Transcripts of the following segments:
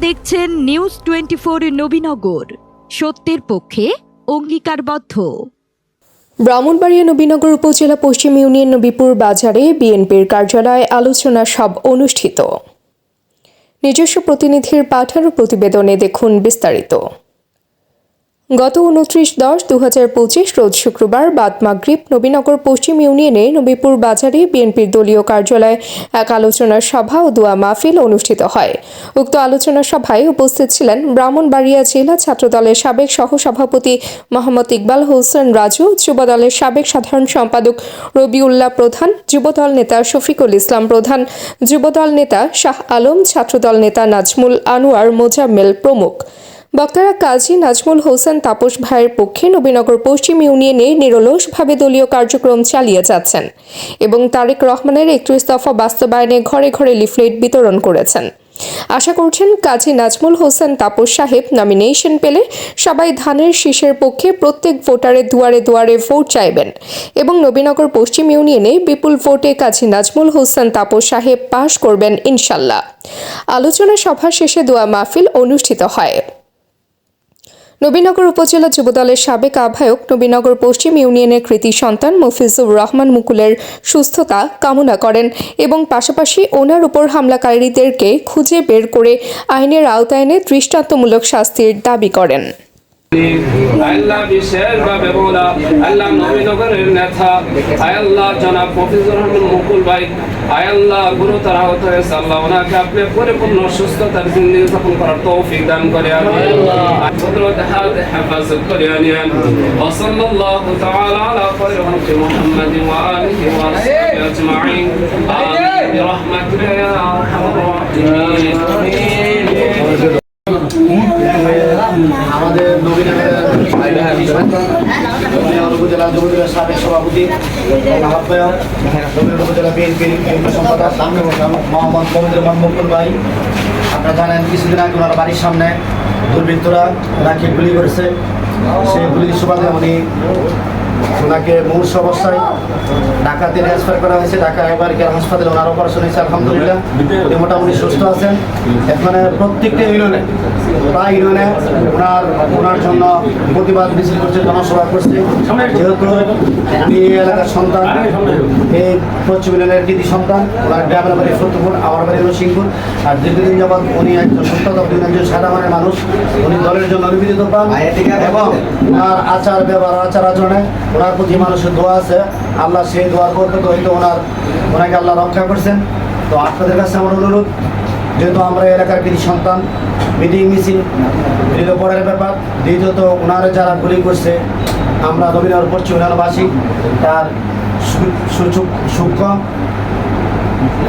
দেখছেন news twenty four Nabinagar. সত্যের পক্ষে অঙ্গীকারবদ্ধ। ব্রাহ্মণবাড়িয়া নবীনগর উপজেলা পশ্চিম ইউনিয়ন নবীপুর বাজারে বিএনপির কার্যালয়ে আলোচনা সব অনুষ্ঠিত। নিজস্ব প্রতিনিধির পাঠানো প্রতিবেদনে দেখুন বিস্তারিত। গত উনত্রিশ দশ দু হাজার পঁচিশ রোজ শুক্রবার বাদ মাগরিব নবীনগর পশ্চিম ইউনিয়নে নবীপুর বাজারে বিএনপির দলীয় কার্যালয়ে এক আলোচনা সভা ও দোয়া মাহফিল অনুষ্ঠিত হয়। উক্ত আলোচনা সভায় উপস্থিত ছিলেন ব্রাহ্মণবাড়িয়া জেলা ছাত্রদলের সাবেক সহসভাপতি মোহাম্মদ ইকবাল হোসেন রাজু, যুবদলের সাবেক সাধারণ সম্পাদক রবিউল্লাহ প্রধান, যুবদল নেতা শফিকুল ইসলাম প্রধান, যুবদল নেতা শাহ আলম, ছাত্রদল নেতা নাজমুল আনোয়ার মোজাম্মেল প্রমুখ। বক্তারা কাজী নাজমুল হোসেন তাপস ভাইয়ের পক্ষে নবীনগর পশ্চিম ইউনিয়নে নিরলসভাবে দলীয় কার্যক্রম চালিয়ে যাচ্ছেন এবং তারেক রহমানের একত্রিশ দফা বাস্তবায়নে ঘরে ঘরে লিফলেট বিতরণ করেছেন। আশা করছেন কাজী নাজমুল হোসেন তাপস সাহেব নমিনেশন পেলে সবাই ধানের শীষের পক্ষে প্রত্যেক ভোটারের দুয়ারে দুয়ারে ভোট চাইবেন এবং নবীনগর পশ্চিম ইউনিয়নে বিপুল ভোটে কাজী নাজমুল হোসেন তাপস সাহেব পাশ করবেন ইনশাল্লাহ। আলোচনা সভা শেষে দোয়া মাহফিল অনুষ্ঠিত হয়। নবীনগর উপজেলা যুবদলের সাবেক আহ্বায়ক, নবীনগর পশ্চিম ইউনিয়নের কৃতি সন্তান মফিজুর রহমান মুকুলের সুস্থতা কামনা করেন এবং পাশাপাশি ওনার উপর হামলাকারীদেরকে খুঁজে বের করে আইনের আওতায় এনে দৃষ্টান্তমূলক শাস্তির দাবি করেন। আল্লাহ বিশেষভাবে বলা আল্লাহ নবীনগরের নেতা আয়াল্লাহ জনাব মফিজুর রহমান মুকুল ভাই আয়াল্লাহ গুরু তারা আহত হয়েছে আল্লাহ ওনাকে আপনি পরিপূর্ণ সুস্থতার জিন্দিগি যাপন করার তৌফিক দান করে আমি হযরত হাদ হেফাজত করে আনিয়ান ওয়াসাল্লাল্লাহু তাআলা আলা খায়র খালকি মুহাম্মাদ ওয়া আলিহি ওয়া আসহাবিহি আজমাইন। আমিন বিরহমাতিকা ইয়া আরহামার রাহিমিন। আমাদের নবীনগর উপজেলা যুবদলের সাবেক সভাপতি আহ্বায়ক নবীনগর উপজেলা বিএনপির সম্পাদক মোহাম্মদ রহমান মুকুল ভাই। আপনারা জানেন, কিছুদিন আগে ওনার বাড়ির সামনে দুর্বৃত্তরা ওনাকে গুলি করেছে। সেই গুলির সুবাদে উনি ওনাকে মুমূর্ষ অবস্থায় ঢাকাতে ট্রান্সফার করা হয়েছে। ঢাকা এবার কেয়ার হাসপাতালে ওনার অপারেশন হয়েছে আলহামদুলিল্লাহ। উনি মোটামুটি সুস্থ আছেন। এখানে প্রত্যেকটা ইউনিয়নে প্রায় ইউনিয়নে ওনার ওনার জন্য প্রতিবাদ মিছিল করছে জনসভা করছে। যেহেতু উনি এলাকার সন্তান এই পশ্চিম ইউনিয়নের কৃতি সন্তান ওনার গ্রামের বাড়ি সত্যপুর আমার বাড়ি হলো সিংপুর আর দীর্ঘদিন যাবৎ উনি একজন সত্যতা উনি একজন সাধারণের মানুষ। উনি দলের জন্য নিবেদিত পান। এবং ওনার আচার ব্যবহার আচার আচরণে ওনার প্রতি মানুষের দোয়া আছে। আল্লাহ সেই দোয়ার করতে হয়তো ওনার ওনাকে আল্লাহ রক্ষা করছেন। তো আপনাদের কাছে আমার অনুরোধ, যেহেতু আমরা এলাকার কৃতি সন্তান, মিটিং মিছিল এগুলো পড়ার ব্যাপার। দ্বিতীয়ত, ওনারা যারা গুলি করছে, আমরা রবীন্দ্র পশ্চিম বাসী তার সূক্ষ্ম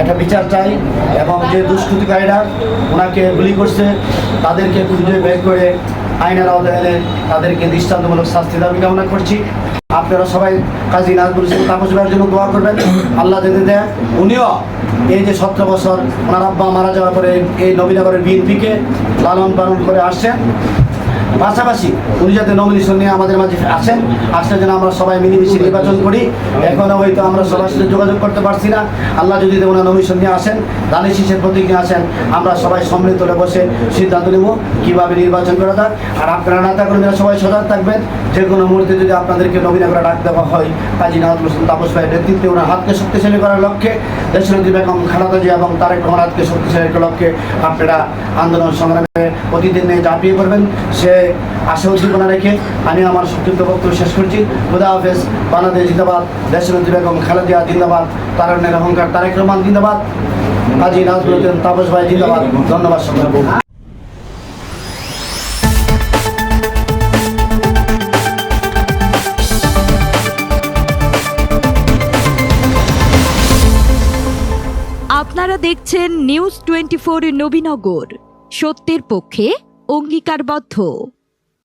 একটা বিচার চাই এবং যে দুষ্কৃতিকারীরা ওনাকে গুলি করছে, তাদেরকে খুঁজে বের করে আইনের আওতায় এনে তাদেরকে দৃষ্টান্তমূলক শাস্তি দাবি কামনা করছি। আপনারা সবাই কাজী নাজবুল ইসলাম তাপস ভাইয়ের জন্য দোয়া করবেন। আল্লাহ যেতে দেয় উনিও এই যে সতেরো বছর ওনার আব্বা মারা যাওয়ার পরে এই নবীনগরের বিএনপিকে লালন পালন করে আসছেন। পাশাপাশি উনি যাতে নমিনেশন নিয়ে আমাদের মাঝে আসেন, আসলে যেন আমরা সবাই মিলেমিশে নির্বাচন করি। এখনও হয়তো আমরা সবার সাথে যোগাযোগ করতে পারছি না। আল্লাহ যদি ওনার নমিনেশন নিয়ে আসেন দানি শীষের প্রতীকে আসেন, আমরা সবাই সম্মিলিত বসে সিদ্ধান্ত নেব কীভাবে নির্বাচন করা যায় আর আপনারা নেতা কর্মীরা সবাই সজাগ থাকবেন। যে কোনো মুহূর্তে যদি আপনাদেরকে নবীন করে ডাক দেওয়া হয়, কাজী নাজমুল ইসলাম তাপস ভাইয়ের নেতৃত্বে ওনার হাতকে শক্তিশালী করার লক্ষ্যে দেশনেত্রী বেগম খালেদা এবং তারেক রহমান শক্তিশালী করার লক্ষ্যে আপনারা আন্দোলন সংগ্রামে প্রতিদিন নিয়ে ঝাঁপিয়ে পড়বেন। সে আশা উদ্দীপনা রেখে আমি আমার সংক্ষিপ্ত বক্তব্য শেষ করছি। খুদা হাফেজ, বাংলাদেশ জিন্দাবাদ, দেশনেত্রী বেগম খালেদা জিয়া জিন্দাবাদ তারণের অহংকার তারেক রহমান জিন্দাবাদ। কাজী নাজমুল তাপস ভাই জিন্দাবাদ। ধন্যবাদ সবাই আপনারা দেখছেন নিউজ টোয়েন্টি ফোর নবীনগর। সত্যের পক্ষে অঙ্গীকারবদ্ধ।